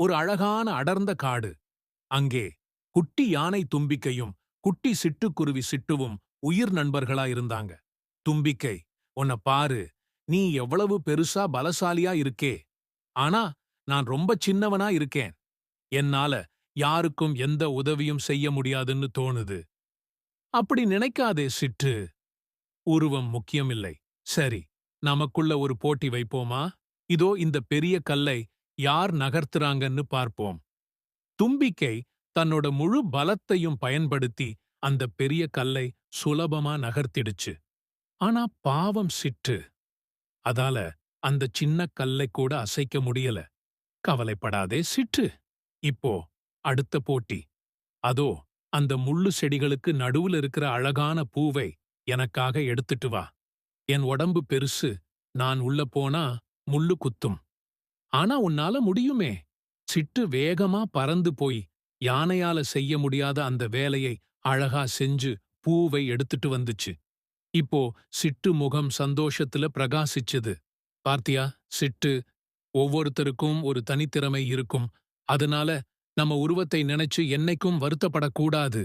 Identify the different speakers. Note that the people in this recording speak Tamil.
Speaker 1: ஒரு அழகான அடர்ந்த காடு. அங்கே குட்டி யானை தும்பிக்கையும் குட்டி சிட்டுக்குருவி சிட்டுவும் உயிர் நண்பர்களா இருந்தாங்க. தும்பிக்கை உன்னை பாரு நீ எவ்வளவு பெருசா பலசாலியா இருக்கே. ஆனா நான் ரொம்ப சின்னவனா இருக்கேன். என்னால யாருக்கும் எந்த உதவியும் செய்ய முடியாதுன்னு தோணுது. அப்படி நினைக்காதே சிட்டு உருவம் முக்கியமில்லை. சரி நமக்குள்ள ஒரு போட்டி வைப்போமா? இதோ இந்த பெரிய கல்லை யார் நகர்த்துறாங்கன்னு பார்ப்போம். தும்பிக்கை தன்னோட முழு பலத்தையும் பயன்படுத்தி அந்த பெரிய கல்லை சுலபமா நகர்த்திடுச்சு. ஆனா பாவம் சிற்று. அதால அந்த சின்ன கல்லை கூட அசைக்க முடியல. கவலைப்படாதே சிற்று. இப்போ அடுத்த போட்டி. அதோ அந்த முள்ளு செடிகளுக்கு நடுவுல இருக்கிற அழகான பூவை எனக்காக எடுத்துட்டு வா. என் உடம்பு பெருசு. நான் உள்ள போனா முள்ளு குத்தும். ஆனா உன்னால முடியுமே. சிட்டு வேகமா பறந்து போய் யானையால செய்ய முடியாத அந்த வேலையை அழகா செஞ்சு பூவை எடுத்துட்டு வந்துச்சு. இப்போ சிட்டு முகம் சந்தோஷத்துல பிரகாசிச்சுது. பார்த்தியா? சிட்டு ஒவ்வொருத்தருக்கும் ஒரு தனித்திறமை இருக்கும். அதனால நம்ம உருவத்தை நினைச்சு என்னைக்கும் வருத்தப்படக்கூடாது.